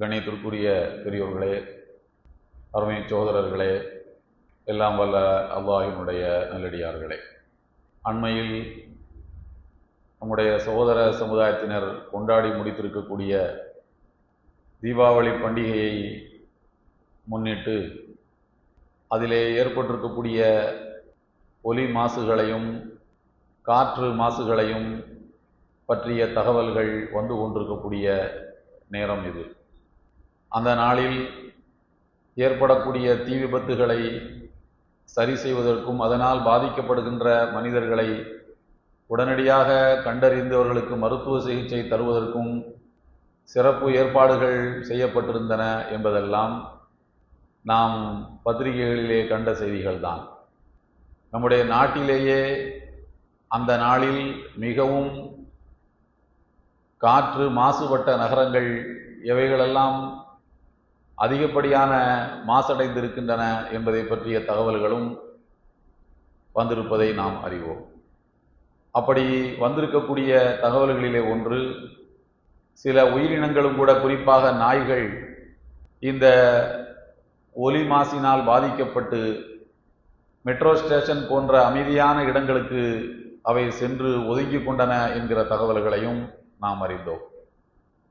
கணியத்திற்குரிய பெரியோர்களே அருமை சோதரர்களே எல்லாம் வல்ல அல்லாஹினுடைய நல்லடியார்களே. அண்மையில் நம்முடைய சகோதர சமுதாயத்தினர் கொண்டாடி முடித்திருக்கக்கூடிய தீபாவளி பண்டிகையை முன்னிட்டு அதிலே ஏற்பட்டிருக்கக்கூடிய ஒலி மாசுகளையும் காற்று மாசுகளையும் பற்றிய தகவல்கள் வந்து கொண்டிருக்கக்கூடிய நேரம் இது. அந்த நாளில் ஏற்படக்கூடிய தீ விபத்துகளை சரி செய்வதற்கும் அதனால் பாதிக்கப்படுகின்ற மனிதர்களை உடனடியாக கண்டறிந்து அவர்களுக்கு மருத்துவ சிகிச்சை தருவதற்கும் சிறப்பு ஏற்பாடுகள் செய்யப்பட்டிருந்தன என்பதெல்லாம் நாம் பத்திரிகைகளிலே கண்ட செய்திகள்தான். நம்முடைய நாட்டிலேயே அந்த நாளில் மிகவும் காற்று மாசுபட்ட நகரங்கள் எவைகளெல்லாம் அதிகப்படியான மாசடைந்திருக்கின்றன என்பதை பற்றிய தகவல்களும் வந்திருப்பதை நாம் அறிவோம். அப்படி வந்திருக்கக்கூடிய தகவல்களிலே ஒன்று சில உயிரினங்களும் கூட குறிப்பாக நாய்கள் இந்த ஒலி மாசினால் பாதிக்கப்பட்டு மெட்ரோ ஸ்டேஷன் போன்ற அமைதியான இடங்களுக்கு அவை சென்று ஒதுங்கி கொண்டன என்கிற தகவல்களையும் நாம் அறிந்தோம்.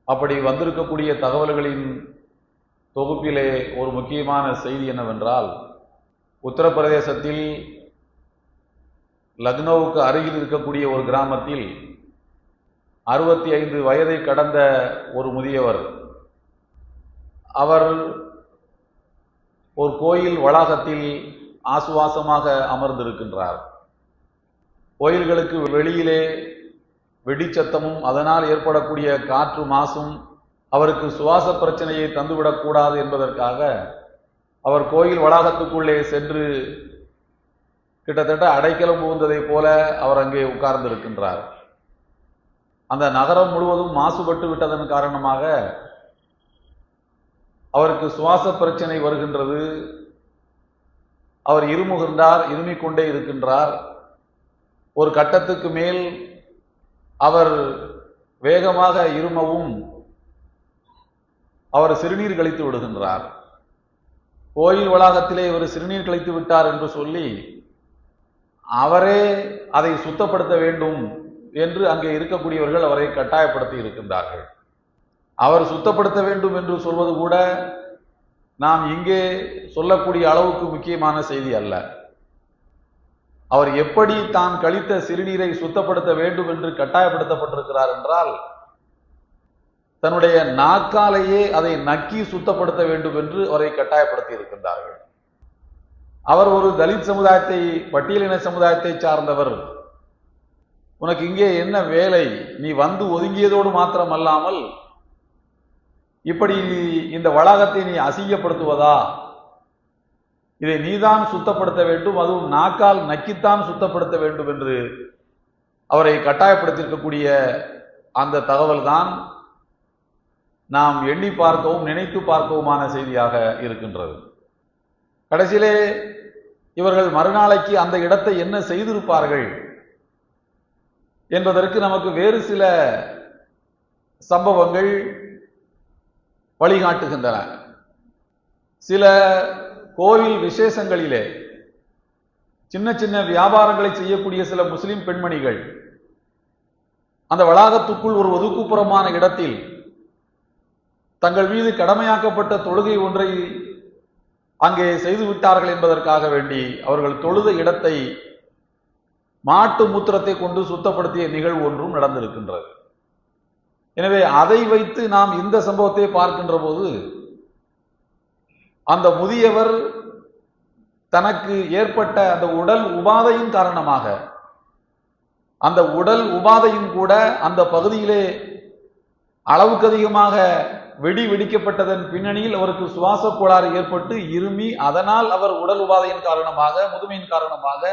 அப்படி வந்திருக்கக்கூடிய தகவல்களின் தொகுப்பிலே ஒரு முக்கியமான செய்தி என்னவென்றால் உத்தரப்பிரதேசத்தில் லக்னோவுக்கு அருகில் இருக்கக்கூடிய ஒரு கிராமத்தில் அறுபத்தி ஐந்து வயதை கடந்த ஒரு முதியவர் அவர் ஒரு கோயில் வளாகத்தில் ஆசுவாசமாக அமர்ந்திருக்கின்றார். கோயில்களுக்கு வெளியிலே வெடிச்சத்தமும் அதனால் ஏற்படக்கூடிய காற்று மாசும் அவருக்கு சுவாச பிரச்சனையை தந்துவிடக்கூடாது என்பதற்காக அவர் கோயில் வளாகத்துக்குள்ளே சென்று கிட்டத்தட்ட அடைக்கலம் புகுந்ததைப் போல அவர் அங்கே உட்கார்ந்திருக்கின்றார். அந்த நகரம் முழுவதும் மாசுபட்டு விட்டதன் காரணமாக அவருக்கு சுவாச பிரச்சனை வருகின்றது. அவர் இருமுகின்றார் இருமிக்கொண்டே இருக்கின்றார். ஒரு கட்டத்துக்கு மேல் அவர் வேகமாக இருமவும் அவர் சிறுநீர் கழித்து விடுகின்றார். கோயில் வளாகத்திலே இவர் சிறுநீர் கழித்து விட்டார் என்று சொல்லி அவரே அதை சுத்தப்படுத்த வேண்டும் என்று அங்கே இருக்கக்கூடியவர்கள் அவரை கட்டாயப்படுத்தி இருக்கின்றார்கள். அவர் சுத்தப்படுத்த வேண்டும் என்று சொல்வது கூட நாம் இங்கே சொல்லக்கூடிய அளவுக்கு முக்கியமான செய்தி அல்ல. அவர் எப்படி தான் கழித்த சிறுநீரை சுத்தப்படுத்த வேண்டும் என்று கட்டாயப்படுத்தப்பட்டிருக்கிறார் என்றால் தன்னுடைய நாக்காலேயே அதை நக்கி சுத்தப்படுத்த வேண்டும் என்று அவரை கட்டாயப்படுத்தி இருக்கின்றார்கள் அவர் ஒரு தலித் சமுதாயத்தை பட்டியலின சமுதாயத்தை சார்ந்தவர். உனக்கு இங்கே என்ன வேலை? நீ வந்து ஒதுங்கியதோடு மாத்திரம் அல்லாமல் இப்படி இந்த வளாகத்தை நீ அசிங்கப்படுத்துவதா? இதை நீதான் சுத்தப்படுத்த வேண்டும் அதுவும் நாக்கால் நக்கித்தான் சுத்தப்படுத்த வேண்டும் என்று அவரை கட்டாயப்படுத்தியிருக்கக்கூடிய அந்த தகவல் தான் நாம் எண்ணி பார்க்கவும் நினைத்து பார்க்கவுமான செய்தியாக இருக்கின்றது. கடைசியிலே இவர்கள் மறுநாளைக்கு அந்த இடத்தை என்ன செய்திருப்பார்கள் என்பதற்கு நமக்கு வேறு சில சம்பவங்கள் வழிகாட்டுகின்றன. சில கோவில் விசேஷங்களிலே சின்ன சின்ன வியாபாரங்களை செய்யக்கூடிய சில முஸ்லிம் பெண்மணிகள் அந்த வளாகத்துக்குள் ஒரு ஒதுக்குப்புறமான இடத்தில் தங்கள் மீது கடமையாக்கப்பட்ட தொழுகை ஒன்றை அங்கே செய்து விட்டார்கள் என்பதற்காக வேண்டி அவர்கள் தொழுத இடத்தை மாட்டு மூத்திரத்தை கொண்டு சுத்தப்படுத்திய நிகழ்வு ஒன்றும் நடந்திருக்கின்றது. எனவே அதை வைத்து நாம் இந்த சம்பவத்தை பார்க்கின்ற போது அந்த முதியவர் தனக்கு ஏற்பட்ட அந்த உடல் உபாதையின் காரணமாக அந்த உடல் உபாதையும் கூட அந்த பகுதியிலே அளவுக்கு அதிகமாக வெடி வெடிக்கப்பட்டதன் பின்னணியில் அவருக்கு சுவாச கோளாறு ஏற்பட்டு இருமி அதனால் அவர் உடல் உபாதையின் காரணமாக முதுமையின் காரணமாக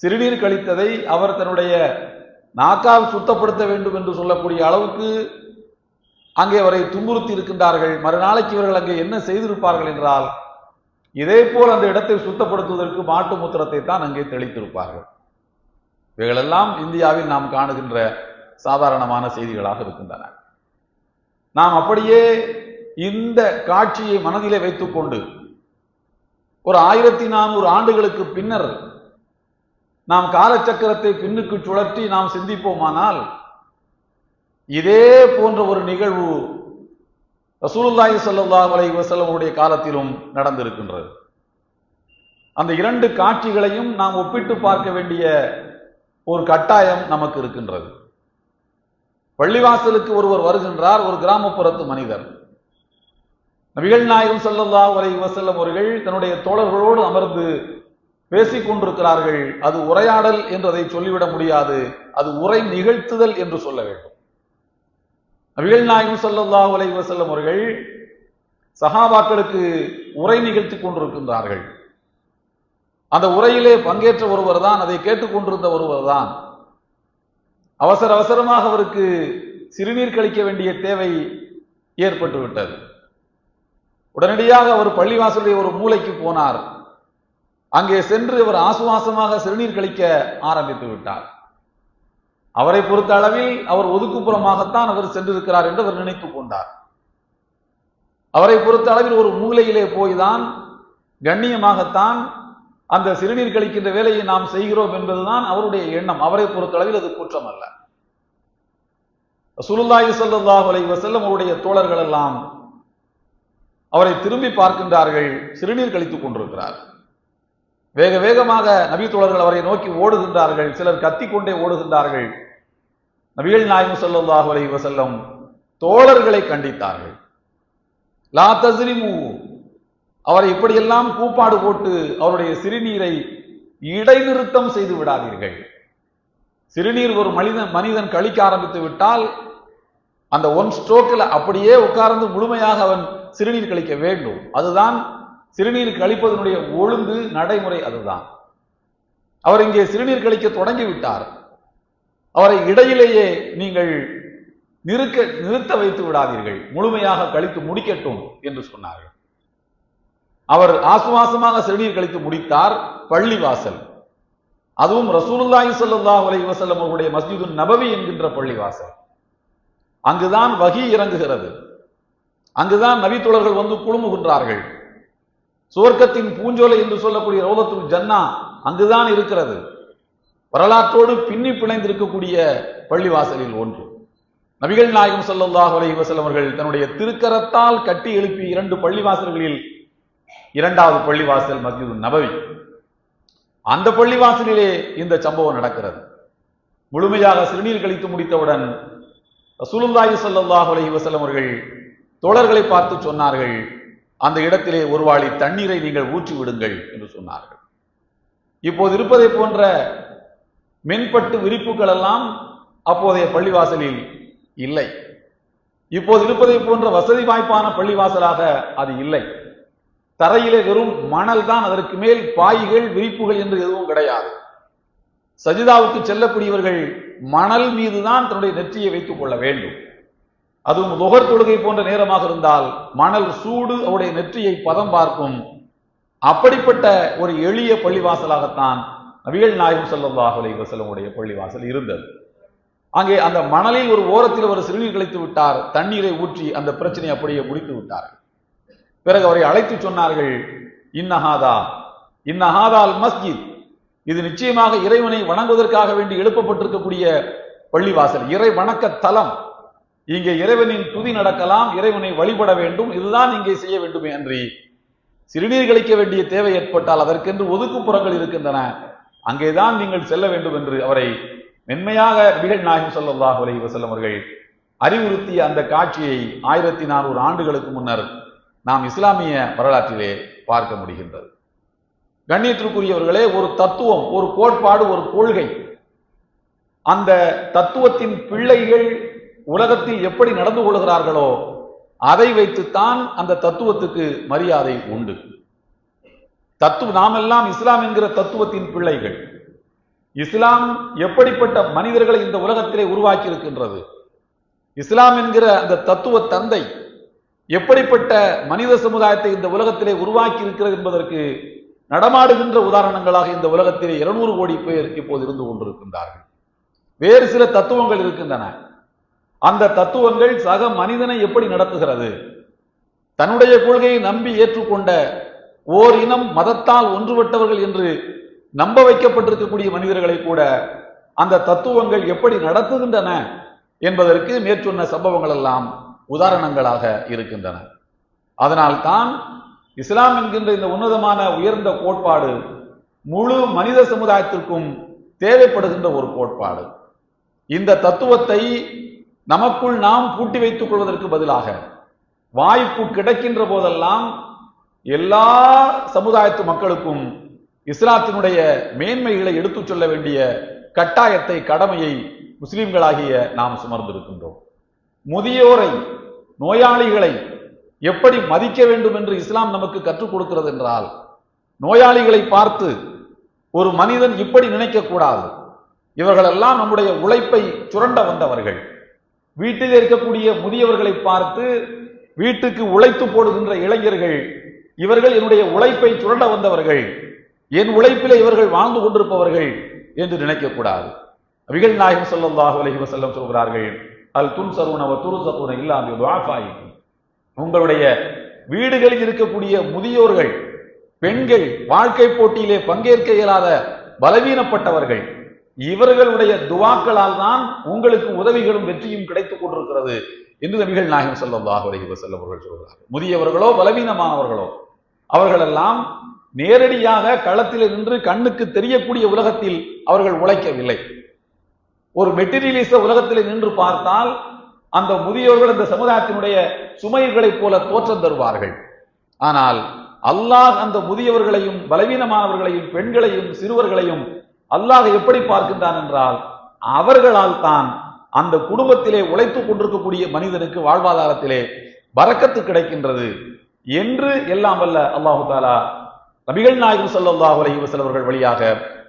சிறுநீர் கழித்ததை அவர் தன்னுடைய நாக்கால் சுத்தப்படுத்த வேண்டும் என்று சொல்லக்கூடிய அளவுக்கு அங்கே அவரை துன்புறுத்தி இருக்கின்றார்கள். மறுநாளைக்கு இவர்கள் அங்கே என்ன செய்திருப்பார்கள் என்றால் இதே போல் அந்த இடத்தை சுத்தப்படுத்துவதற்கு மாட்டு மூத்திரத்தை தான் அங்கே தெளித்திருப்பார்கள். இவைகளெல்லாம் இந்தியாவில் நாம் காணுகின்ற சாதாரணமான செய்திகளாக இருக்கின்றன. நாம் அப்படியே இந்த காட்சியை மனதிலே வைத்துக்கொண்டு ஒரு ஆயிரத்தி நானூறு ஆண்டுகளுக்கு பின்னர் நாம் காலச்சக்கரத்தை பின்னுக்கு சுழற்றி நாம் சிந்திப்போமானால் இதே போன்ற ஒரு நிகழ்வு ரசூலுல்லாஹி சல்லா அலை வசலமுடைய காலத்திலும் நடந்திருக்கின்றது. அந்த இரண்டு காட்சிகளையும் நாம் ஒப்பிட்டு பார்க்க வேண்டிய ஒரு கட்டாயம் நமக்கு இருக்கின்றது. பள்ளிவாசலுக்கு ஒருவர் வருகின்றார் ஒரு கிராமப்புறத்து மனிதர். நபிகள் நாயகம் ஸல்லல்லாஹு உரை வசல்லம் அவர்கள் தன்னுடைய தோழர்களோடு அமர்ந்து பேசிக் கொண்டிருக்கிறார்கள். அது உரையாடல் என்று அதை சொல்லிவிட முடியாது. அது உரை நிகழ்த்துதல் என்று சொல்ல வேண்டும். நபிகள் நாயகம் ஸல்லல்லாஹு அலைஹி வசல்லம் அவர்கள் சஹாபாக்களுக்கு உரை நிகழ்த்தி கொண்டிருக்கின்றார்கள். அந்த உரையிலே பங்கேற்ற ஒருவர் தான் அதை கேட்டுக்கொண்டிருந்த ஒருவர் தான் அவசர அவசரமாக அவருக்கு சிறுநீர் கழிக்க வேண்டிய தேவை ஏற்பட்டு விட்டது உடனடியாக அவர் பள்ளிவாசலுடைய ஒரு மூலைக்கு போனார். அங்கே சென்று அவர் ஆசுவாசமாக சிறுநீர் கழிக்க ஆரம்பித்து விட்டார். அவரை பொறுத்த அளவில் அவர் ஒதுக்குப்புறமாகத்தான் அவர் சென்றிருக்கிறார் என்று அவர் நினைத்துக் கொண்டார். அவரை பொறுத்த அளவில் ஒரு மூலையிலே போய்தான் கண்ணியமாகத்தான் அந்த சிறுநீர் கழிக்கின்ற வேலையை நாம் செய்கிறோம் என்பதுதான் அவருடைய எண்ணம். அவரை பொறுத்தளவில் அது குற்றம் அல்ல சுலுல்லாஹி ஸல்லல்லாஹு அலைஹி வஸல்லம் அவருடைய தோழர்கள் எல்லாம் அவரை திரும்பி பார்க்கின்றார்கள் சிறுநீர் கழித்துக் கொண்டிருக்கிறார். வேக வேகமாக நபி தோழர்கள் அவரை நோக்கி ஓடுகின்றார்கள் சிலர் கத்திக்கொண்டே ஓடுகின்றார்கள். நபிகள் நாயகம் ஸல்லல்லாஹு அலைஹி வஸல்லம் தோழர்களை கண்டித்தார்கள். லா தஸ்ரிமு அவரை இப்படியெல்லாம் கூப்பாடு போட்டு அவருடைய சிறுநீரை இடைநிறுத்தம் செய்து விடாதீர்கள். சிறுநீர் ஒரு மனிதன் மனிதன் கழிக்க ஆரம்பித்து விட்டால் அந்த ஒன் ஸ்ட்ரோக்கில் அப்படியே உட்கார்ந்து முழுமையாக அவன் சிறுநீர் கழிக்க வேண்டும். அதுதான் சிறுநீர் கழிப்பதனுடைய ஒழுங்கு நடைமுறை அதுதான். அவர் இங்கே சிறுநீர் கழிக்க தொடங்கி விட்டார் அவரை இடையிலேயே நீங்கள் நிறுக்க நிறுத்த வைத்து விடாதீர்கள். முழுமையாக கழித்து முடிக்கட்டும் என்று சொன்னார்கள். அவர் ஆசுவாசமாக சிறுநீர் கழித்து முடித்தார் பள்ளிவாசல். அதுவும் ரசூலுல்லாஹி சல்லாஹ் அலி வசல்லம் அவருடைய மஸ்ஜிது நபவி என்கின்ற பள்ளிவாசல். அங்குதான் வகி இறங்குகிறது. அங்குதான் நபித்தோழர்கள் வந்து குழுமுகின்றார்கள். சுவர்க்கத்தின் பூஞ்சோலை என்று சொல்லக்கூடிய ரௌலத்துல் ஜன்னா அங்குதான் இருக்கிறது. வரலாற்றோடு பின்னி பிணைந்திருக்கக்கூடிய பள்ளிவாசலில் ஒன்று. நபிகள் நாயகம் சல்லாஹ் அலி வசல்லம் அவர்கள் தன்னுடைய திருக்கரத்தால் கட்டி எழுப்பி இரண்டு பள்ளிவாசல்களில் இரண்டாவது பள்ளிவாசல் மஸ்ஜிது நபவி. அந்த பள்ளிவாசலிலே இந்த சம்பவம் நடக்கிறது. முழுமையாக சிறுநீர் கழித்து முடித்தவுடன் ரசூலுல்லாஹி ஸல்லல்லாஹு அலஹி வசலம் அவர்கள் தோழர்களை பார்த்து சொன்னார்கள் அந்த இடத்திலே ஒரு வாளி தண்ணீரை நீங்கள் ஊற்றி விடுங்கள் என்று சொன்னார்கள். இப்போது இருப்பதை போன்ற மென்பட்டு விரிப்புகள் எல்லாம் அப்போதைய பள்ளிவாசலில் இல்லை. இப்போது இருப்பதை போன்ற வசதி வாய்ப்பான பள்ளிவாசலாக அது இல்லை. தரையிலே வெறும் மணல் தான் அதற்கு மேல் பாய்கள் விரிப்புகள் என்று எதுவும் கிடையாது. சஜிதாவுக்கு செல்லக்கூடியவர்கள் மணல் மீதுதான் தன்னுடைய நெற்றியை வைத்துக் கொள்ள வேண்டும். அதுவும் நுகர் தொழுகை போன்ற நேரமாக இருந்தால் மணல் சூடு அவருடைய நெற்றியை பதம் பார்க்கும். அப்படிப்பட்ட ஒரு எளிய பள்ளிவாசலாகத்தான் நபிகள் நாயகம் ஸல்லல்லாஹு அலைஹி பள்ளிவாசல் இருந்தது. அங்கே அந்த மணலில் ஒரு ஓரத்தில் ஒரு சிறுநீர் கழித்து விட்டார் தண்ணீரை ஊற்றி அந்த பிரச்சனையை அப்படியே முடித்து விட்டார்கள். பிறகு அவரை அழைத்து சொன்னார்கள் இன்னஹாதா. இன்னஹாதால் மஸ்ஜித். இது நிச்சயமாக இறைவனை வணங்குவதற்காக வேண்டி எழுப்பப்பட்டிருக்கக்கூடிய பள்ளிவாசல் இறை வணக்க தலம் இங்கே இறைவனின் துதி நடக்கலாம் இறைவனை வழிபட வேண்டும் இதுதான் இங்கே செய்ய வேண்டுமே அன்றி. சிறுநீர் கழிக்க வேண்டிய தேவை ஏற்பட்டால் அதற்கென்று ஒதுக்குப்புறங்கள் இருக்கின்றன. அங்கேதான் நீங்கள் செல்ல வேண்டும் என்று அவரை மென்மையாக நபிகள் நாயகம் சொல்லல்லாஹ் அலைஹி அவர்கள் அறிவுறுத்திய அந்த காட்சியை ஆயிரத்தி நானூறு ஆண்டுகளுக்கு முன்னர் நாம் இஸ்லாமிய வரலாற்றிலே பார்க்க முடிகின்றது. கண்ணியத்திற்குரியவர்களே ஒரு தத்துவம் ஒரு கோட்பாடு ஒரு கொள்கை. அந்த தத்துவத்தின் பிள்ளைகள் உலகத்தில் எப்படி நடந்து கொள்கிறார்களோ அதை வைத்துத்தான் அந்த தத்துவத்துக்கு மரியாதை உண்டு. தத்துவ நாமெல்லாம் இஸ்லாம் என்கிற தத்துவத்தின் பிள்ளைகள். இஸ்லாம் எப்படிப்பட்ட மனிதர்களை இந்த உலகத்திலே உருவாக்கி இருக்கின்றது இஸ்லாம் என்கிற அந்த தத்துவ தந்தை எப்படிப்பட்ட மனித சமுதாயத்தை இந்த உலகத்திலே உருவாக்கி இருக்கிறது என்பதற்கு நடமாடுகின்ற உதாரணங்களாக இந்த உலகத்திலே இருநூறு கோடி பேர் இப்போது இருந்து கொண்டிருக்கின்றார்கள். வேறு சில தத்துவங்கள் இருக்கின்றன. அந்த தத்துவங்கள் சக மனிதனை எப்படி நடத்துகிறது? தன்னுடைய கொள்கையை நம்பி ஏற்றுக்கொண்ட ஓர் இனம் மதத்தால் ஒன்றுபட்டவர்கள் என்று நம்ப வைக்கப்பட்டிருக்கக்கூடிய மனிதர்களை கூட அந்த தத்துவங்கள் எப்படி நடத்துகின்றன என்பதற்கு மேற்சொன்ன சம்பவங்கள் எல்லாம் உதாரணங்களாக இருக்கின்றன. அதனால் தான் இஸ்லாம் என்கின்ற இந்த உன்னதமான உயர்ந்த கோட்பாடு முழு மனித சமுதாயத்திற்கும் தேவைப்படுகின்ற ஒரு கோட்பாடு. இந்த தத்துவத்தை நமக்குள் நாம் பூட்டி வைத்துக் கொள்வதற்கு பதிலாக வாய்ப்பு கிடைக்கின்ற போதெல்லாம் எல்லா சமுதாயத்து மக்களுக்கும் இஸ்லாத்தினுடைய மேன்மைகளை எடுத்துச் சொல்ல வேண்டிய கட்டாயத்தை கடமையை முஸ்லிம்களாகிய நாம் சுமர்ந்திருக்கின்றோம். முதியோரை நோயாளிகளை எப்படி மதிக்க வேண்டும் என்று இஸ்லாம் நமக்கு கற்றுக் கொடுக்கிறது என்றால் நோயாளிகளை பார்த்து ஒரு மனிதன் இப்படி நினைக்கக்கூடாது. இவர்களெல்லாம் நம்முடைய உழைப்பை சுரண்ட வந்தவர்கள். வீட்டில் இருக்கக்கூடிய முதியவர்களை பார்த்து வீட்டுக்கு உழைத்து போடுகின்ற இளைஞர்கள் இவர்கள் என்னுடைய உழைப்பை சுரண்ட வந்தவர்கள் என் உழைப்பிலே இவர்கள் வாழ்ந்து கொண்டிருப்பவர்கள் என்று நினைக்கக்கூடாது. அபிகள் நாயகம் ஸல்லல்லாஹு அலைஹி வஸல்லம் சொல்கிறார்கள் அல் துன்சருன வ துர்சகுன இல்லா பி துஆஃபாயிக்கும் உங்களுடைய வீடுகளில் இருக்கக்கூடிய முதியோர்கள் பெண்கள் வாழ்க்கை போட்டியிலே பங்கேற்க இயலாத பலவீனப்பட்டவர்கள் இவர்களுடைய துவாக்களால் தான் உங்களுக்கு உதவிகளும் வெற்றியும் கிடைத்துக் கொண்டிருக்கிறது என்று நபிகள் நாயகம் ஸல்லல்லாஹு அலைஹி வஸல்லம் அவர்கள் சொல்கிறார்கள். முதியவர்களோ பலவீனமானவர்களோ அவர்களெல்லாம் நேரடியாக களத்தில் நின்று கண்ணுக்கு தெரியக்கூடிய உலகத்தில் அவர்கள் உழைக்கவில்லை. ஒரு மெட்டீரியலிச உலகத்தில் நின்று பார்த்தால் அந்த முதியோர்கள் இந்த சமுதாயத்தினுடைய சுமைகளைப் போல தோற்றம் தருவார்கள். ஆனால் அல்லாஹ் அந்த முதியவர்களையும் பலவீனமானவர்களையும் பெண்களையும் சிறுவர்களையும் அல்லாஹ் எப்படி பார்க்கின்றான் என்றால் அவர்களால் தான் அந்த குடும்பத்திலே உழைத்துக் கொண்டிருக்கக்கூடிய மனிதனுக்கு வாழ்வாதாரத்திலே வரக்கத்து கிடைக்கின்றது என்று எல்லாம் வல்ல அல்லாஹு தாலா நபிகள் நாயகம் ஸல்லல்லாஹு அலஹி வசல் அவர்கள் வழியாக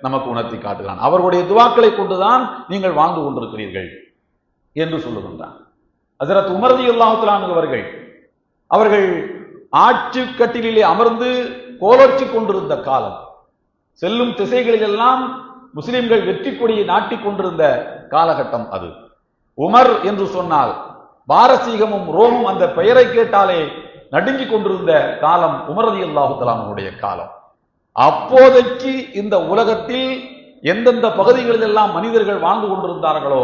நமக்கு உணர்த்தி காட்டுகிறான். அவர்களுடைய துவாக்களை கொண்டுதான் நீங்கள் வாழ்ந்து கொண்டிருக்கிறீர்கள் என்று சொல்லுகின்றான். ஹஜரத் உமர்தி இல்லாமத்திலான அவர்கள் அவர்கள் ஆட்சி கட்டிலே அமர்ந்து கோலோச்சி கொண்டிருந்த காலம் செல்லும் திசைகளிலெல்லாம் முஸ்லிம்கள் வெற்றி கொடியை நாட்டிக் கொண்டிருந்த காலகட்டம் அது. உமர் என்று சொன்னால் பாரசீகமும் ரோமும் அந்த பெயரை கேட்டாலே நடுங்கிக் கொண்டிருந்த காலம் உமரதி அல்லாஹு காலம். அப்போதைக்கு இந்த உலகத்தில் எந்தெந்த பகுதிகளிலெல்லாம் மனிதர்கள் வாழ்ந்து கொண்டிருந்தார்களோ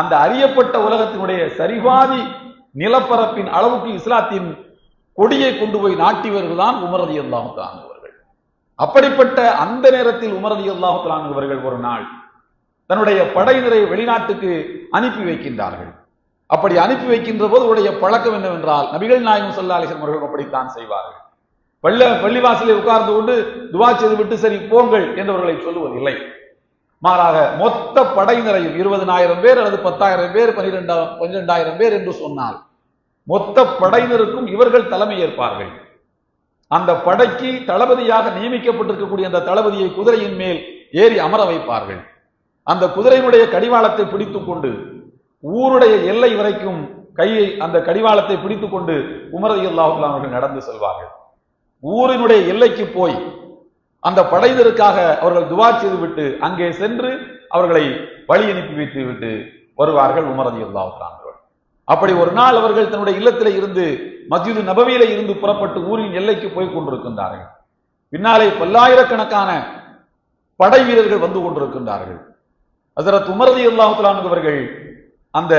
அந்த அறியப்பட்ட உலகத்தினுடைய சரிபாதி நிலப்பரப்பின் அளவுக்கு இஸ்லாத்தின் கொடியை கொண்டு போய் நாட்டியவர்கள் தான் உமரதி அல்லாஹுத்தான் அவர்கள். அப்படிப்பட்ட அந்த நேரத்தில் உமரதி அல்லாஹுத்தான் இவர்கள் ஒரு நாள் தன்னுடைய படையினரை வெளிநாட்டுக்கு அனுப்பி வைக்கின்றார்கள். அப்படி அனுப்பி வைக்கின்ற போது உடைய பழக்கம் என்னவென்றால் நபிகள் நாயகம் சொல்லா அலிசன் அவர்கள் அப்படித்தான் செய்வார்கள். பள்ள பள்ளிவாசலில் உட்கார்ந்து கொண்டு துவா செய்து விட்டு சரி போங்கள் என்றவர்களை சொல்லுவதில்லை. மாறாக மொத்த படையினரையும் இருபதனாயிரம் பேர் அல்லது பத்தாயிரம் பேர் பனிரெண்டாயிரம் பன்னிரெண்டாயிரம் பேர் என்று சொன்னால் மொத்த படையினருக்கும் இவர்கள் தலைமை ஏற்பார்கள். அந்த படைக்கு தளபதியாக நியமிக்கப்பட்டிருக்கக்கூடிய அந்த தளபதியை குதிரையின் மேல் ஏறி அமர வைப்பார்கள். அந்த குதிரையினுடைய கடிவாளத்தை பிடித்து கொண்டு ஊருடைய எல்லை வரைக்கும் கையை அந்த கடிவாளத்தை பிடித்துக்கொண்டு கொண்டு உமரதி அவர்கள் நடந்து செல்வார்கள். ஊரினுடைய எல்லைக்கு போய் அந்த படையினருக்காக அவர்கள் துவா செய்துவிட்டு அங்கே சென்று அவர்களை வழி அனுப்பி வைத்து விட்டு வருவார்கள் உமரதி அல்லாஹுல்லாம் அப்படி ஒரு நாள் அவர்கள் தன்னுடைய இல்லத்திலே இருந்து மஸ்ஜிது நபவியில இருந்து புறப்பட்டு ஊரின் எல்லைக்கு போய் கொண்டிருக்கின்றார்கள். பின்னாலே பல்லாயிரக்கணக்கான படை வீரர்கள் வந்து கொண்டிருக்கின்றார்கள். அதரத் உமரதி அல்லாஹுலாம் அவர்கள் அந்த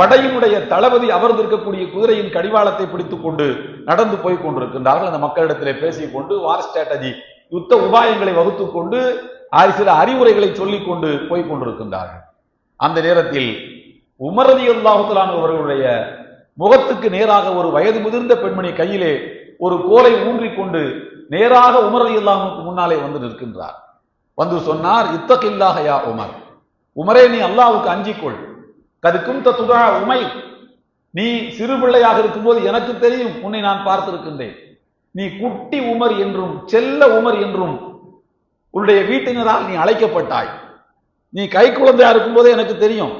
படையினுடைய தளபதி அமர்ந்திருக்கக்கூடிய குதிரையின் கடிவாளத்தை பிடித்துக் கொண்டு நடந்து போய் கொண்டிருக்கின்றார்கள். அந்த மக்களிடத்திலே பேசிக் கொண்டு வார் ஸ்ட்ராட்டஜி யுத்த உபாயங்களை வகுத்து கொண்டு சில அறிவுரைகளை சொல்லிக் கொண்டு போய் கொண்டிருக்கின்றார்கள். அந்த நேரத்தில் உமரதி அல்லாஹுலான் அவர்களுடைய முகத்துக்கு நேராக ஒரு வயது முதிர்ந்த பெண்மணி கையிலே ஒரு கோலை ஊன்றிக்கொண்டு நேராக உமரதி அல்லாஹுக்கு முன்னாலே வந்து நிற்கின்றார். வந்து சொன்னார் இத்தகில்லாக யா உமர். உமரே நீ அல்லாவுக்கு அஞ்சிக்கொள் கதுக்கும் தத்துதா உமை. நீ சிறு பிள்ளையாக இருக்கும்போது எனக்கு தெரியும் உன்னை நான் பார்த்திருக்கின்றேன். நீ குட்டி உமர் என்றும் செல்ல உமர் என்றும் உன்னுடைய வீட்டினரால் நீ அழைக்கப்பட்டாய். நீ கை குழந்தையா இருக்கும்போதே எனக்கு தெரியும்.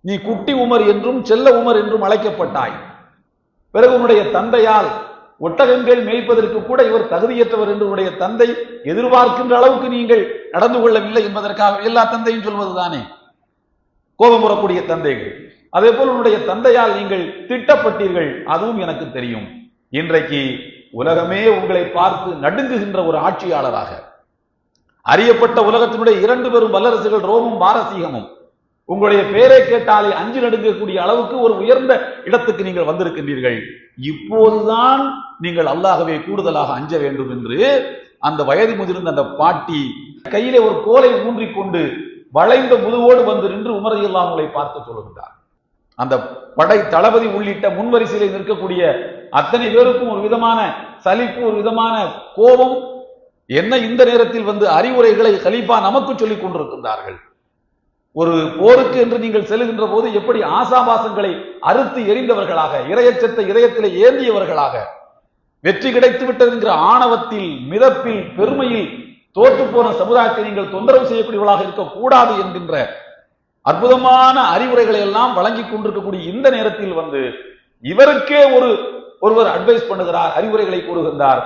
நீ குட்டி உமர் என்றும் செல்ல உமர் என்றும் அழைக்கப்பட்டாய். பிறகு உன்னுடைய தந்தையால் ஒட்டகங்கள் மேய்ப்பதற்கு கூட இவர் தகுதியற்றவர் என்று உன்னுடைய தந்தை எதிர்பார்க்கின்ற அளவுக்கு நீங்கள் நடந்து கொள்ளவில்லை என்பதற்காக எல்லா தந்தையும் சொல்வதுதானே? கோபம் வரக்கூடிய தந்தைகள். அதே போல் உன்னுடைய தந்தையால் நீங்கள் திட்டப்பட்டீர்கள் அதுவும் எனக்கு தெரியும். இன்றைக்கு உலகமே உங்களை பார்த்து நடுங்குகின்ற ஒரு ஆட்சியாளராக. அறியப்பட்ட உலகத்தினுடைய இரண்டு பெரும் வல்லரசுகள் ரோமும் பாரசீகமும். உங்களுடைய பெயரை கேட்டாலே அஞ்சு நடுங்கக்கூடிய அளவுக்கு ஒரு உயர்ந்த இடத்துக்கு நீங்கள் வந்திருக்கின்றீர்கள். இப்போதுதான் நீங்கள் அல்லாகவே கூடுதலாக அஞ்ச வேண்டும் என்று அந்த வயது முதிர்ந்த அந்த பாட்டி கையிலே ஒரு கோலை ஊன்றிக் கொண்டு வளைந்த முதுவோடு வந்து நின்று உமரையெல்லாம் இல்லாமலை பார்த்து சொல்லுகின்றார். அந்த படை தளபதி உள்ளிட்ட முன்வரிசையில் நிற்கக்கூடிய அத்தனை பேருக்கும் ஒரு விதமான சலிப்பு ஒரு விதமான கோபம் என்ன இந்த நேரத்தில் வந்து அறிவுரைகளை கலீஃபா நமக்கு சொல்லிக் கொண்டிருக்கின்றார்கள். ஒரு போருக்கு என்று நீங்கள் செல்கின்ற போது எப்படி ஆசாபாசங்களை அறுத்து எரிந்தவர்களாக இரையச்சத்தை இதயத்திலே ஏந்தியவர்களாக வெற்றி கிடைத்து விட்டது என்கிற ஆணவத்தில் மிதப்பில் பெருமையில் தோற்று போன சமுதாயத்தை நீங்கள் தொந்தரவு செய்யக்கூடியவர்களாக இருக்கக்கூடாது என்கின்ற அற்புதமான அறிவுரைகளை எல்லாம் வழங்கி கொண்டிருக்கக்கூடிய இந்த நேரத்தில் வந்து இவருக்கே ஒரு ஒருவர் அட்வைஸ் பண்ணுகிறார் அறிவுரைகளை கூறுகின்றார்.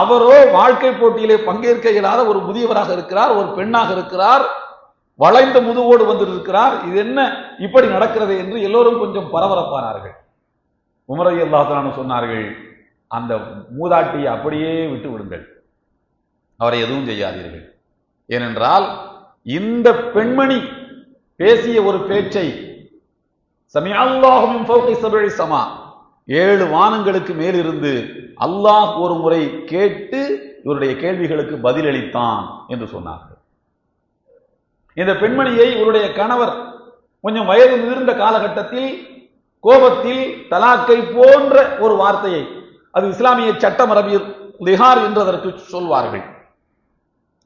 அவரோ வாழ்க்கை போட்டியிலே பங்கேற்க இயலாத ஒரு முதியவராக இருக்கிறார் ஒரு பெண்ணாக இருக்கிறார் வளைந்த முதுவோடு வந்து இருக்கிறார் இது என்ன இப்படி நடக்கிறது என்று எல்லோரும் கொஞ்சம் பரபரப்பானார்கள். உமரை அல்லாஹானு சொன்னார்கள் அந்த மூதாட்டியை அப்படியே விட்டு விடுங்கள் அவரை எதுவும் செய்யாதீர்கள். ஏனென்றால் இந்த பெண்மணி பேசிய ஒரு பேச்சை சமா ஏழு வானங்களுக்கு மேலிருந்து அல்லாஹ் ஒரு முறை கேட்டு இவருடைய கேள்விகளுக்கு பதிலளித்தான் என்று சொன்னார்கள். இந்த பெண்மணியை இவருடைய கணவர் கொஞ்சம் வயது முதிர்ந்த காலகட்டத்தில் கோபத்தில் தலாக்கை போன்ற ஒரு வார்த்தையை அது இஸ்லாமிய சட்டம் அரபியல் லிஹார் சொல்வார்கள்.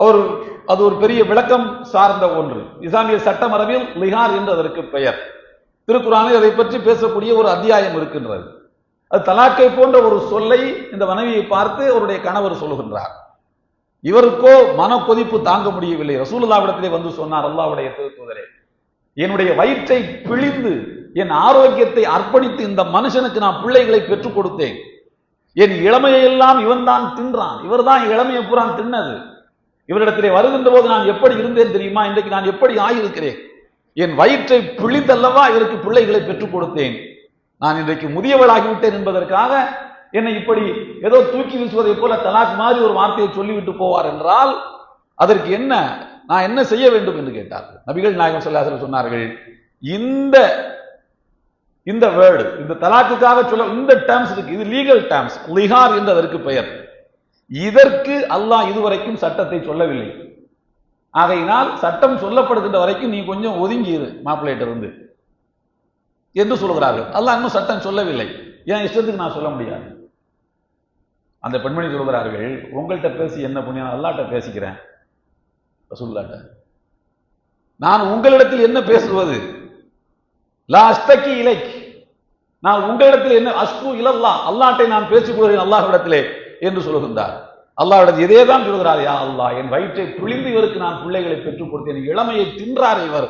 ஒரு அது ஒரு பெரிய விளக்கம் சார்ந்த ஒன்று. இஸ்லாமிய சட்டமரபில் லிஹார் என்று அதற்கு பெயர். திருக்குறானில் அதை பற்றி பேசக்கூடிய ஒரு அத்தியாயம் இருக்கின்றது. அது தலாக்கை போன்ற ஒரு சொல்லை இந்த மனைவியை பார்த்து அவருடைய கணவர் சொல்லுகின்றார். இவருக்கோ மன கொதிப்பு தாங்க முடியவில்லை. ரசூலுல்லாவிடத்திலே வந்து சொன்னார் அல்லாவுடைய திருத்துதரே என்னுடைய வயிற்றை பிழிந்து என் ஆரோக்கியத்தை அர்ப்பணித்து இந்த மனுஷனுக்கு நான் பிள்ளைகளை பெற்றுக் கொடுத்தேன். என் இளமையெல்லாம் இவன் தான் தின்றான். இவர் தான் இளமையை பூரான் தின்னது. இவரிடத்திலே வருகின்ற போது நான் எப்படி இருந்தேன் தெரியுமா? இன்றைக்கு நான் எப்படி ஆயிருக்கிறேன்? என் வயிற்றை பிழிந்தல்லவா இவருக்கு பிள்ளைகளை பெற்றுக் கொடுத்தேன். நான் இன்றைக்கு முதியவளாகிவிட்டேன் என்பதற்காக என்னை இப்படி ஏதோ தூக்கி வீசுவதை போல தலாக் மாதிரி ஒரு வார்த்தையை சொல்லிவிட்டு போவார் என்றால் அதற்கு என்ன? நான் என்ன செய்ய வேண்டும் என்று கேட்டார்கள். நபிகள் நாயகம் சொல்லாசல் சொன்னார்கள் இந்த இந்த வேர்டு இந்த தலாக்குக்காக சொல்ல இந்த டேர்ம்ஸ் இருக்கு இது லீகல் டேர்ம்ஸ் லிஹார் என்று அதற்கு பெயர். இதற்கு அல்லாஹ் இதுவரைக்கும் சட்டத்தை சொல்லவில்லை. ஆகையினால் சட்டம் சொல்லப்படுகின்ற வரைக்கும் நீ கொஞ்சம் ஒதுங்கியிரு மாப்பிள்ளையிட்ட இருந்து. என்று சொல்கிறார்கள். அல்லாஹ் இன்னும் சட்டம் சொல்லவில்லை. என் இஷ்டத்துக்கு நான் சொல்ல முடியாது? அந்த பெண்மணி சொல்கிறார்கள் உங்கள்கிட்ட பேசி என்ன புண்ணியம்? அல்லாட்ட பேசிக்கிறேன். ரசூல்லாட்ட நான் உங்களிடத்தில் என்ன பேசுவது? லா அஸ்தக்கி இலைக். நான் உங்களிடத்தில் என்ன அஸ்பு இலல்லா. அல்லாட்டை நான் பேசிக் கொள்கிறேன் அல்லாஹ்விடத்திலே. என்று சொல்லுகின்றார். அல்லாஹ்விடத்தில் இதே தான் சொல்கிறார் யா அல்லாஹ் என் வயிற்றை துளிந்து இவருக்கு நான் பிள்ளைகளை பெற்றுக் கொடுத்தேன். இளமையை தின்றார் இவர்.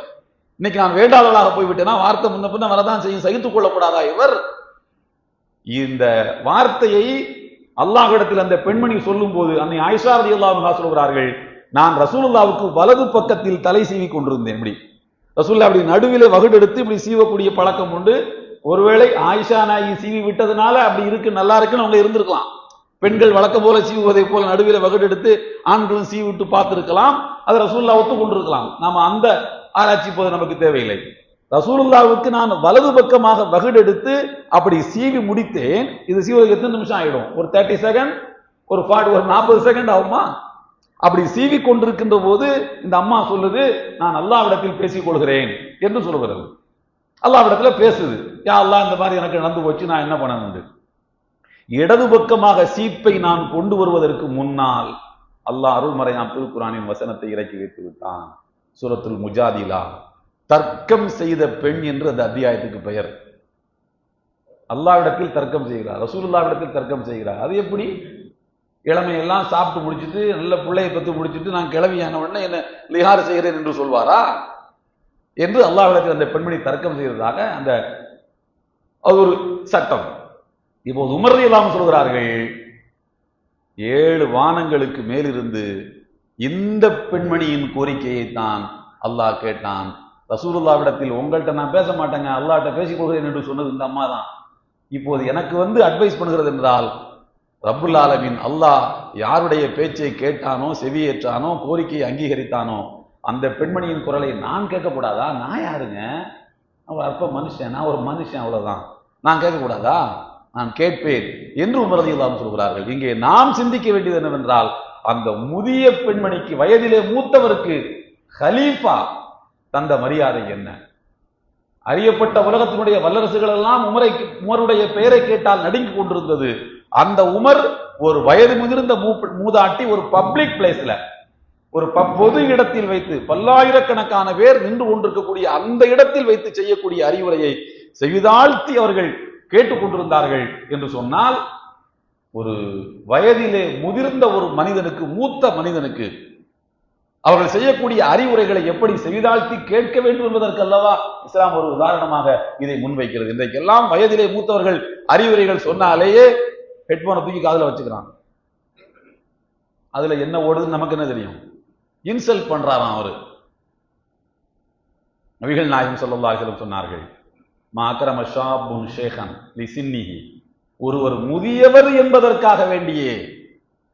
இன்னைக்கு நான் வேண்டாளர்களாக போய்விட்டேனா வார்த்தை முன்ன பின்ன வரதான் செய்யும் சகித்துக் கொள்ளக்கூடாதா இவர்? இந்த வார்த்தையை அல்லாஹிடத்தில் அந்த பெண்மணி சொல்லும் போது அன்னை ஆயிஷா ரதி அல்லாஹ் சொல்கிறார்கள் நான் ரசூலுல்லாவுக்கு வலது பக்கத்தில் தலை சீவி கொண்டிருந்தேன். இப்படி. ரசூல்லா அப்படி நடுவிலே வகுடெடுத்து இப்படி சீவக்கூடிய பழக்கம் உண்டு. ஒருவேளை ஆயிஷா நாயி சீவி விட்டதுனால அப்படி இருக்கு நல்லா இருக்குன்னு அவங்க இருந்திருக்கலாம். பெண்கள் வழக்கம் போல சீவுவதை போல நடுவில் வகுடெடுத்து ஆண்களும் சீவி விட்டு பார்த்திருக்கலாம். அதை ரசூல்லா ஒத்துக்கொண்டிருக்கலாம். நாம அந்த ஆராய்ச்சி போது நமக்கு தேவையில்லை. ரசூலுல்லாவுக்கு நான் வலது பக்கமாக வகுடெடுத்து அப்படி சீவி முடித்தேன். இது சீவதுக்கு எத்தனை நிமிஷம் ஆகிடும் ஒரு தேர்ட்டி செகண்ட் ஒரு ஃபார்ட்டி ஒரு நாற்பது செகண்ட் ஆகுமா? அப்படி சீவி கொண்டிருக்கின்ற போது இந்த அம்மா சொல்லுது நான் அல்லாவிடத்தில் பேசிக் கொள்கிறேன் என்று சொல்லுகிறது. அல்லாவிடத்தில் பேசுது. யா அல்லாஹ் இந்த மாதிரி எனக்கு நடந்து போச்சு நான் என்ன பண்ணணும் இடது பக்கமாக சீப்பை நான் கொண்டு வருவதற்கு முன்னால் அல்லாஹ் அருள்மறையான் திருக்குறானின் வசனத்தை இறக்கி வைத்து விட்டான். சூரத்துல் முஜாதிலா. தர்க்கம் செய்த பெண் என்று அந்த அத்தியாயத்துக்கு பெயர். அல்லாவிடத்தில் தர்க்கம் செய்கிறார். ரசூல்லாவிடத்தில் தர்க்கம் செய்கிறார். அது எப்படி? இளமையெல்லாம் சாப்பிட்டு முடிச்சிட்டு நல்ல பிள்ளையை பத்து முடிச்சிட்டு நான் கிளவியான உடனே என்ன லிஹார் செய்கிறேன் என்று சொல்வாரா? என்று அல்லாவிடத்தில் அந்த பெண்மணி தர்க்கம் செய்ததாக அந்த அது ஒரு சட்டம். இப்போது உமர்றி இல்லாமல் சொல்கிறார்கள் ஏழு வானங்களுக்கு மேலிருந்து இந்த பெண்மணியின் கோரிக்கையை தான் அல்லாஹ் கேட்டான். ரசூலுல்லாவிடத்தில் உங்கள்கிட்ட நான் பேச மாட்டேங்க அல்லாஹ்ட்ட பேசிக்கொள்கிறேன் என்று சொன்னது இந்த அம்மா தான். இப்போது எனக்கு வந்து அட்வைஸ் பண்ணுகிறது என்றால் ரப்புல் ஆலமீன் அல்லாஹ் யாருடைய பேச்சை கேட்டானோ செவியேற்றானோ கோரிக்கையை அங்கீகரித்தானோ அந்த பெண்மணியின் குரலை நான் கேட்கக்கூடாதா? நான் யாருங்க? அவள் அற்ப மனுஷன் நான் ஒரு மனுஷன் அவ்வளோதான் நான் கேட்கக்கூடாதா? நான் கேட்பேன் என்று உமரதியெல்லாம் சொல்கிறார்கள். இங்கே நாம் சிந்திக்க வேண்டியது என்னவென்றால் அந்த முதிய பெண்மணிக்கு வயதிலே மூத்தவருக்கு ஹலீஃபா தந்த மரியாதை என்ன? அறியப்பட்ட உலகத்தினுடைய வல்லரசுகள் எல்லாம் உமரை உமருடைய பெயரை கேட்டால் நடுங்கிக் கொண்டிருந்தது. அந்த உமர் ஒரு வயது முதிர்ந்த மூ- மூதாட்டி ஒரு பப்ளிக் பிளேஸ்ல ஒரு பொது இடத்தில் வைத்து பல்லாயிரக்கணக்கான பேர் நின்று கொண்டிருக்கக்கூடிய அந்த இடத்தில் வைத்து செய்யக்கூடிய அறிவுரையை செவிதாழ்த்தி அவர்கள் கேட்டுக்கொண்டிருந்தார்கள் என்று சொன்னால் ஒரு வயதிலே முதிர்ந்த ஒரு மனிதனுக்கு மூத்த மனிதனுக்கு அவர்கள் செய்யக்கூடிய அறிவுரைகளை எப்படி செய்தாழ்த்தி கேட்க வேண்டும் என்பதற்கு அல்லவா இஸ்லாம் ஒரு உதாரணமாக இதை முன்வைக்கிறது. இன்றைக்கெல்லாம் வயதிலே மூத்தவர்கள் அறிவுரைகள் சொன்னாலேயே ஹெட்போனை தூக்கி காதில் வச்சுக்கிறான். அதுல என்ன ஓடுதுன்னு நமக்கு என்ன தெரியும்? இன்சல்ட் பண்றாராம் அவரு. நபிகள் நாயகம் ஸல்லல்லாஹு சொன்னார்கள் மாக்கரம ஷாபுன் ஷேகன் லிசின்னிஹி ஒருவர் முதியவர் என்பதற்காக வேண்டியே.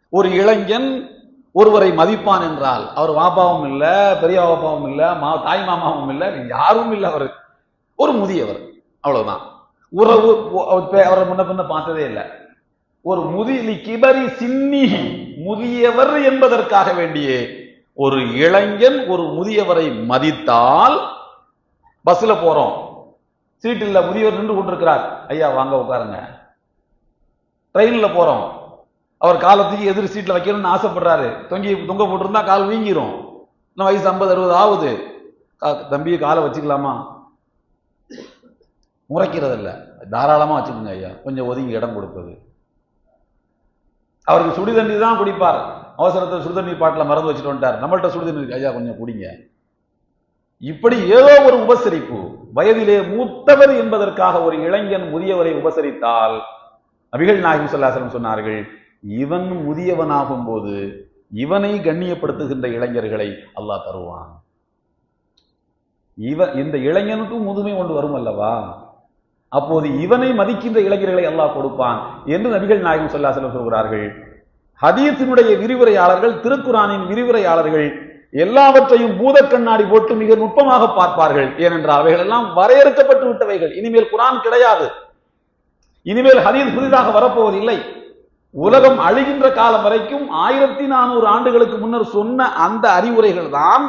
ஒரு இளைஞன் ஒருவரை மதிப்பான் என்றால் அவர் வாப்பாவும் இல்ல பெரிய வாப்பாவும் இல்ல மா தாய் மாமாவும் இல்ல யாரும் இல்லை அவர். ஒரு முதியவர் அவ்வளவுதான். உறவு பே- அவரை முன்ன பின்ன பார்த்ததே இல்லை. ஒரு முதிலி கிபரி சின்னி முதியவர் என்பதற்காக வேண்டியே. ஒரு இளைஞன் ஒரு முதியவரை மதித்தால் பஸ்ல போறோம். சீட் இல்ல முதியவர் நின்று கொண்டிருக்கிறார். ஐயா வாங்க உட்காருங்க. ட்ரெயின்ல போறோம். அவர் காலத்துக்கு எதிர் சீட்ல வைக்கணும்னு ஆசைப்படுறாரு. தொங்கி தொங்க போட்டிருந்தா கால் வீங்கிரும். இன்னும் வயசு ஐம்பது அறுபது ஆகுது. கா- தம்பியை காலை வச்சுக்கலாமா? முறைக்கிறது இல்ல தாராளமா வச்சுக்கோங்க ஐயா. கொஞ்சம் ஒதுங்கி இடம் கொடுப்பது. அவருக்கு சுடுதண்ணி தான் குடிப்பார். அவசரத்தை சுடுதண்ணி பாட்டில் மறந்து வச்சுட்டு வந்துட்டார். நம்மள்ட்ட சுடுதண்ணி இருக்கு. ஐயா கொஞ்சம் குடிங்க. இப்படி ஏதோ ஒரு உபசரிப்பு வயதிலே மூத்தவர் என்பதற்காக ஒரு இளைஞன் முதியவரை உபசரித்தால் நபிகள் நாயகம் சொல்லாசலம் சொன்னார்கள் இவன் முதியவனாகும் போது இவனை கண்ணியப்படுத்துகின்ற இளைஞர்களை அல்லாஹ் தருவான். இவன் இந்த இளைஞனுக்கும் முதுமை ஒன்று வரும் அல்லவா? அப்போது இவனை மதிக்கின்ற இளைஞர்களை அல்லாஹ் கொடுப்பான் என்று நபிகள் நாயகம் சொல்லாசலம் சொல்கிறார்கள். ஹதீஸினுடைய விரிவுரையாளர்கள் திருக்குறானின் விரிவுரையாளர்கள் எல்லாவற்றையும் பூத கண்ணாடி போட்டு மிக நுட்பமாக பார்ப்பார்கள். ஏனென்றால் அவைகள் எல்லாம் வரையறுக்கப்பட்டு விட்டவைகள். இனிமேல் குரான் கிடையாது. இனிமேல் ஹதீஸ் புதிதாக வரப்போவதில்லை. உலகம் அழிகின்ற காலம் வரைக்கும் ஆயிரத்தி நானூறு ஆண்டுகளுக்கு முன்னர் சொன்ன அந்த அறிவுரைகள் தான்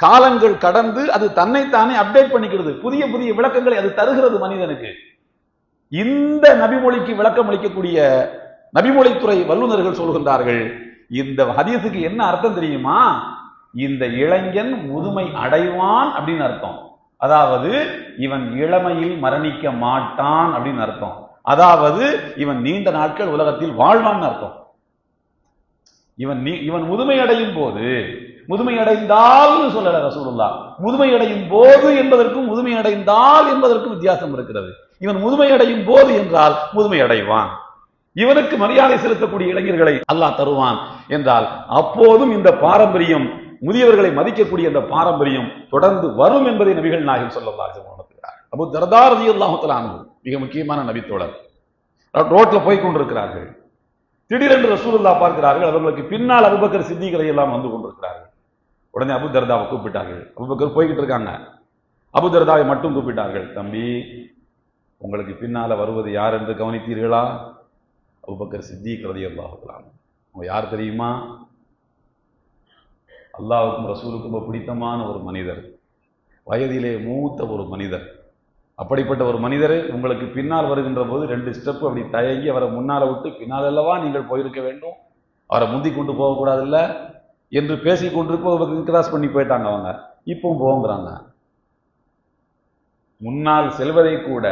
காலங்கள் கடந்து அது தன்னைத்தானே அப்டேட் பண்ணிக்கிறது புதிய புதிய விளக்கங்களை அது தருகிறது மனிதனுக்கு. இந்த நபிமொழிக்கு விளக்கம் அளிக்கக்கூடிய நபிமொழித்துறை வல்லுநர்கள் சொல்கின்றார்கள் இந்த ஹதீஸுக்கு என்ன அர்த்தம் தெரியுமா? இந்த இளைஞன் முதுமை அடைவான் அப்படின்னு அர்த்தம். அதாவது இவன் இளமையில் மரணிக்க மாட்டான் அப்படின்னு அர்த்தம். அதாவது இவன் நீண்ட நாட்கள் உலகத்தில் வாழ்வான் அர்த்தம். இவன் நீ இவன் முதுமை அடையும் போது முதுமை அடைந்தால் சொல்லல ரசூலுல்லா முதுமை அடையும் போது என்பதற்கும் முதுமை அடைந்தால் என்பதற்கும் வித்தியாசம் இருக்கிறது. இவன் முதுமை அடையும் போது என்றால் முதுமை அடைவான். இவனுக்கு மரியாதை செலுத்தக்கூடிய இளைஞர்களை அல்லாஹ் தருவான் என்றால் அப்போதும் இந்த பாரம்பரியம் முதியவர்களை மதிக்கக்கூடிய அந்த பாரம்பரியம் தொடர்ந்து வரும் என்பதை நபிகள் நாயகம் சொல்லல்லாஹு உணர்த்துகிறார் அபு தர்தார் ரலியல்லாஹு மிக முக்கியமான நபித்தோழர். ரோட்ல போய் கொண்டிருக்கிறார்கள். திடீரென்று ரசூலுல்லா பார்க்கிறார்கள் அவர்களுக்கு பின்னால் அபுபக்கர் சித்திகளை எல்லாம் வந்து கொண்டிருக்கிறார்கள். உடனே அபு தர்தாவை கூப்பிட்டார்கள். அபுபக்கர் போய்கிட்டு இருக்காங்க. அபு தர்தாவை மட்டும் கூப்பிட்டார்கள். தம்பி உங்களுக்கு பின்னால வருவது யார் என்று கவனித்தீர்களா? அபுபக்கர் சித்திக் ரலியல்லாஹு தஆலா அவங்க யார் தெரியுமா? அல்லாவுக்கும் ரசூலுக்கும் ரொம்ப பிடித்தமான ஒரு மனிதர். வயதிலே மூத்த ஒரு மனிதர். அப்படிப்பட்ட ஒரு மனிதர் உங்களுக்கு பின்னால் வருகின்ற போது ரெண்டு ஸ்டெப் அப்படி தயங்கி அவரை முன்னால விட்டு பின்னால் அல்லவா நீங்கள் போயிருக்க வேண்டும். அவரை முந்தி கொண்டு போகக்கூடாதுல்ல என்று பேசி கொண்டிருப்ப கிராஸ் பண்ணி போயிட்டாங்க அவங்க. இப்பவும் போங்கிறாங்க முன்னால் செல்வதை கூட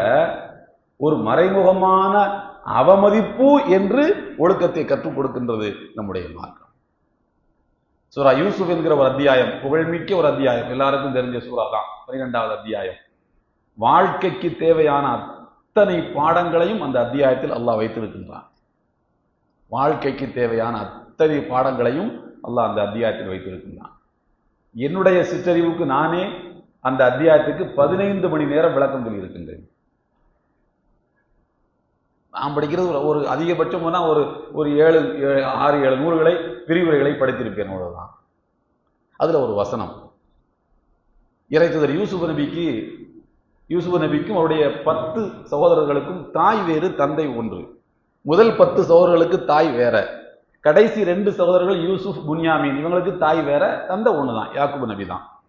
ஒரு மறைமுகமான அவமதிப்பு என்று ஒழுக்கத்தை கற்றுக் கொடுக்கின்றது நம்முடைய மார்க்கம். சூரா யூசுப் என்கிற ஒரு அத்தியாயம் புகழ்மிக்க ஒரு அத்தியாயம். எல்லாருக்கும் தெரிஞ்ச சூரா தான். பன்னிரெண்டாவது அத்தியாயம். வாழ்க்கைக்கு தேவையான அத்தனை பாடங்களையும் அந்த அத்தியாயத்தில் அல்லாஹ் வைத்திருக்கின்றான். வாழ்க்கைக்கு தேவையான அத்தனை பாடங்களையும் அல்லாஹ் அந்த அத்தியாயத்தில் வைத்திருக்கின்றான். என்னுடைய சிற்றறிவுக்கு நானே அந்த அத்தியாயத்துக்கு பதினைந்து மணி நேரம் விளக்கம் சொல்லியிருக்கின்றேன். நான் படிக்கிறது ஒரு- ஒரு அதிகபட்சம் ஒரு ஒரு ஏழு ஏழு- ஆறு ஏழு நூல்களை விரிவுரைகளை படித்திருப்பேன் அவ்வளவுதான். அதுல ஒரு வசனம். இறைத்துதர் யூசுப் நபிக்கு யூசுப் நபிக்கும் அவருடைய பத்து சகோதரர்களுக்கும் தாய் வேறு தந்தை ஒன்று. முதல் பத்து சகோதரர்களுக்கு தாய் வேற. கடைசி ரெண்டு சகோதரர்கள் யூசுப் புன்யாமின். இவங்களுக்கு தாய் வேற தந்தை ஒண்ணுதான். யாக்கூப் நபி தான்.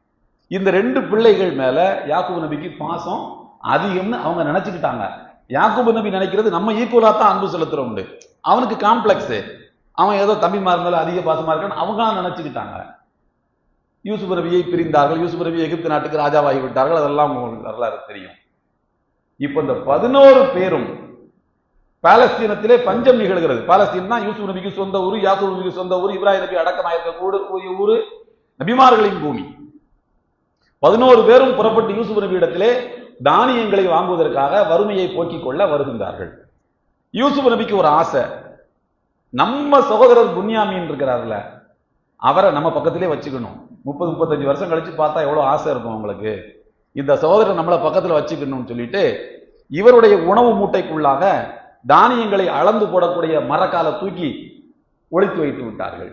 இந்த ரெண்டு பிள்ளைகள் மேல யாக்குபு நபிக்கு பாசம் அதிகம்னு அவங்க நினைச்சுக்கிட்டாங்க. யாக்கூப் நபி நினைக்கிறது நம்ம ஈக்குவலாக தான் அன்பு செலுத்துறோம் உண்டு. அவனுக்கு காம்ப்ளெக்ஸு அவன் ஏதோ தம்பிமார் இருந்தாலும் அதிக பாசமா இருக்கான்னு அவங்க நினைச்சுக்கிட்டாங்க. யூசுப் ரவியை பிரிந்தார்கள். யூசுப் ரவி எகிப்து நாட்டுக்கு ராஜாவாகி விட்டார்கள். அதெல்லாம் உங்களுக்கு வரலாறு தெரியும். இப்ப இந்த பதினோரு பேரும் பாலஸ்தீனத்திலே பஞ்சம் நிகழ்கிறது. பாலஸ்தீன் தான் யூசுப் நபிக்கு சொந்த ஊர் யாசூர் நபிக்கு சொந்த ஊர் இப்ராஹிம் நபி அடக்கமாயிருக்க கூடிய ஊர் நபிமார்களின் பூமி. பதினோரு பேரும் புறப்பட்டு யூசுப் நபி இடத்திலே தானியங்களை வாங்குவதற்காக வறுமையை போக்கிக் கொள்ள வருகின்றார்கள். யூசுப் நபிக்கு ஒரு ஆசை. நம்ம சகோதரர் புன்யாமின் இருக்கிறார்ல அவரை நம்ம பக்கத்திலே வச்சுக்கணும். முப்பது முப்பத்தஞ்சு வருஷம் கழிச்சு பார்த்தா எவ்வளோ ஆசை இருக்கும் உங்களுக்கு இந்த சகோதரர் நம்மளை பக்கத்தில் வச்சுக்கணும்னு சொல்லிட்டு இவருடைய உணவு மூட்டைக்குள்ளாக தானியங்களை அளந்து போடக்கூடிய மரக்காலை தூக்கி ஒழித்து வைத்து விட்டார்கள்.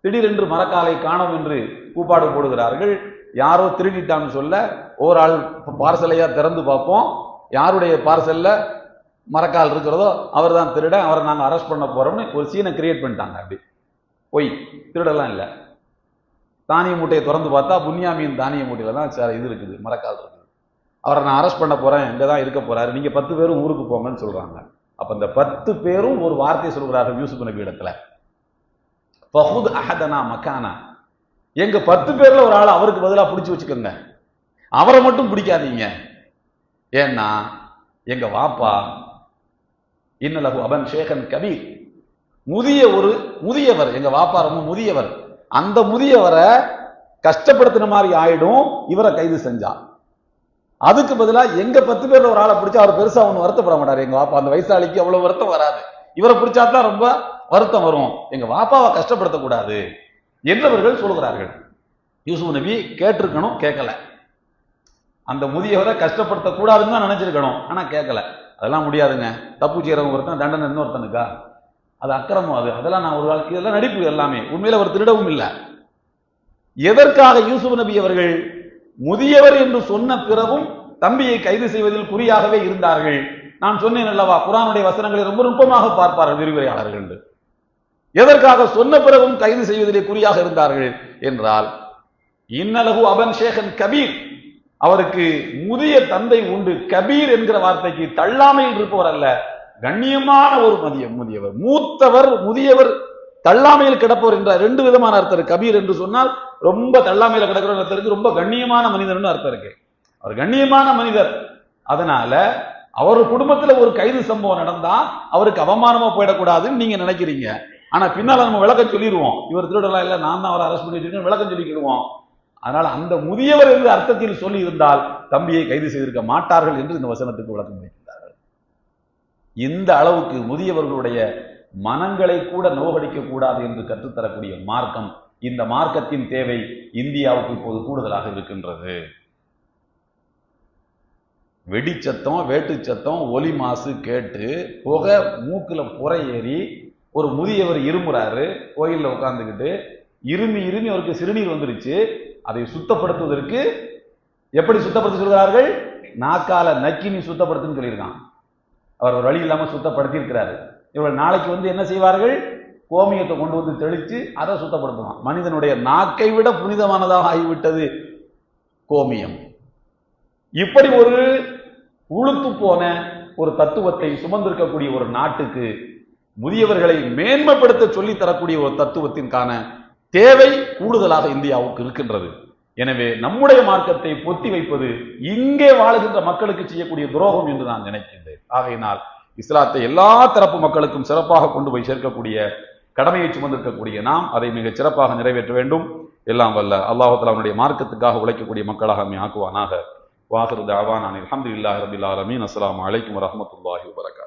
திடீரென்று மரக்காலை காணோம் என்று கூப்பாடு போடுகிறார்கள். யாரோ திருடிட்டான்னு சொல்ல ஒரு ஆள் பார்சலையா திறந்து பார்ப்போம். யாருடைய பார்சல்ல? மரக்கால் இருக்கிறதோ அவர் தான் திருட அவரை நாங்கள் அரெஸ்ட் பண்ண போகிறோம்னு ஒரு சீனை கிரியேட் பண்ணிட்டாங்க அப்படி. பொய். திருடெல்லாம் இல்லை. தானிய மூட்டையை திறந்து பார்த்தா புன்யாமியின் தானிய மூட்டையில தான் சார் இது இருக்குது மரக்கால் இருக்குது. அவரை நான் அரெஸ்ட் பண்ண போறேன் இங்கே தான் இருக்க போறாரு நீங்கள் பத்து பேரும் ஊருக்கு போங்கன்னு சொல்கிறாங்க அப்போ இந்த பத்து பேரும் ஒரு வார்த்தை சொல்கிறார்கள் யூசுப் நபி இடத்துல. ஃபஹுத் அஹதனா மக்கானா எங்கள் பத்து பேர்ல ஒரு ஆள் அவருக்கு பதிலாக பிடிச்சி வச்சுக்கோங்க. அவரை மட்டும் பிடிக்காதீங்க. ஏன்னா எங்க வாப்பா இன்னலகு அபன் ஷேகன் கபீர். முதிய ஒரு முதியவர் எங்க வாப்பா ரொம்ப முதியவர். அந்த முதியவரை கஷ்டப்படுத்தின மாதிரி ஆயிடும் இவரை கைது செஞ்சா. அதுக்கு பதிலா எங்க பத்து பேர்ல ஒரு ஆளை பிடிச்சா அவர் பெருசா ஒண்ணு வருத்தப்பட மாட்டார். எங்க வாப்பா அந்த வயசாளிக்கு அவ்வளவு வருத்தம் வராது. இவரை பிடிச்சா தான் ரொம்ப வருத்தம் வரும். எங்க வாப்பாவை கஷ்டப்படுத்தக்கூடாது என்றவர்கள் சொல்கிறார்கள் யூசுப் நபி கேட்டிருக்கணும் கேட்கல. அந்த முதியவரை கஷ்டப்படுத்தக்கூடாதுன்னு தான் நினைச்சிருக்கணும் ஆனா கேட்கல. அதெல்லாம் முடியாதுங்க. தப்பு செய்கிறவங்க ஒருத்தன் தண்டனை இன்னொருத்தனுக்கா அது அக்கிரமம் அது. அதெல்லாம் நான் ஒரு வாழ்க்கை இதெல்லாம் நடிப்பு எல்லாமே. உண்மையில அவர் திருடவும் இல்லை. எதற்காக யூசுப் நபி அவர்கள் முதியவர் என்று சொன்ன பிறகும் தம்பியை கைது செய்வதில் குறியாகவே இருந்தார்கள்? நான் சொன்னேன் அல்லவா குரானுடைய வசனங்களை ரொம்ப நுட்பமாக பார்ப்பார்கள் விரிவுரையாளர்கள் எதற்காக சொன்ன பிறகும் கைது செய்வதிலே குறியாக இருந்தார்கள்? என்றால் இன்னலகு அபன் ஷேகன் கபீர். அவருக்கு முதிய தந்தை உண்டு. கபீர் என்கிற வார்த்தைக்கு தள்ளாமையில் இருப்பவர் அல்ல. கண்ணியமான ஒரு மதிய முதியவர். மூத்தவர் முதியவர் தள்ளாமையில் கிடப்பவர் என்ற ரெண்டு விதமான அர்த்தம் இருக்கு. கபீர் என்று சொன்னால் ரொம்ப தள்ளாமையில கிடக்கிற அர்த்தம் இருக்கு. ரொம்ப கண்ணியமான மனிதர்னு அர்த்தம் இருக்கு. அவர் கண்ணியமான மனிதர். அதனால அவர் குடும்பத்துல ஒரு கைது சம்பவம் நடந்தா அவருக்கு அவமானமா போயிடக்கூடாதுன்னு நீங்க நினைக்கிறீங்க. ஆனா பின்னால நம்ம விளக்கம் சொல்லிடுவோம். இவர் திருடலாம் இல்ல நான் தான் அவரை அரெஸ்ட் பண்ணி வச்சிருக்கேன் விளக்கம் சொல்லிக்கிடுவோம். அதனால அந்த முதியவர் என்று அர்த்தத்தில் சொல்லி இருந்தால் தம்பியை கைது செய்திருக்க மாட்டார்கள் என்று இந்த வசனத்துக்கு விளக்கம் வைக்கிறார்கள் இந்த அளவுக்கு முதியவர்களுடைய மனங்களை கூட நோகடிக்க கூடாது என்று கற்றுத்தரக்கூடிய மார்க்கம் இந்த மார்க்கத்தின் தேவை இந்தியாவுக்கு இப்போது கூடுதலாக இருக்கின்றது. வெடிச்சத்தம் வேட்டுச்சத்தம் ஒலி மாசு கேட்டு புகை மூக்குல புறை ஏறி ஒரு முதியவர் இருமுறாரு கோயில்ல உட்காந்துக்கிட்டு இருமி இருமி அவருக்கு சிறுநீர் வந்துருச்சு அதை சுத்தப்படுத்துவதற்கு எப்படி சுத்தப்படுத்த சொல்கிறார்கள்? நாக்கால நக்கி நீ சுத்தப்படுத்துன்னு சொல்லியிருக்கான். அவர் ஒரு வழி இல்லாமல் சுத்தப்படுத்தி இருக்கிறாரு இவர்கள் நாளைக்கு வந்து என்ன செய்வார்கள்? கோமியத்தை கொண்டு வந்து தெளித்து அதை சுத்தப்படுத்துவான் மனிதனுடைய நாக்கை விட புனிதமானதாக ஆகிவிட்டது கோமியம். இப்படி ஒரு உளுத்து போன ஒரு தத்துவத்தை சுமந்திருக்கக்கூடிய ஒரு நாட்டுக்கு முதியவர்களை மேன்மைப்படுத்த சொல்லி தரக்கூடிய ஒரு தத்துவத்திற்கான தேவை கூடுதலாக இந்தியாவுக்கு இருக்கின்றது. எனவே நம்முடைய மார்க்கத்தை பொத்தி வைப்பது இங்கே வாழுகின்ற மக்களுக்கு செய்யக்கூடிய துரோகம் என்று நான் நினைக்கின்றேன். ஆகையினால் இஸ்லாத்தை எல்லா தரப்பு மக்களுக்கும் சிறப்பாக கொண்டு போய் சேர்க்கக்கூடிய கடமையை சுமந்திருக்கக்கூடிய நாம் அதை மிகச் சிறப்பாக நிறைவேற்ற வேண்டும். எல்லாம் வல்ல அல்லாஹத்தில் அவனுடைய மார்க்கத்துக்காக உழைக்கக்கூடிய மக்களாக அமை ஆக்குவானாக. வாஹிரு தாவான் அலமதுல்லாஹி ரபில் ஆலமீன். அஸ்லாம் அலைக்கும் வரமத்துல்லாஹி வரகா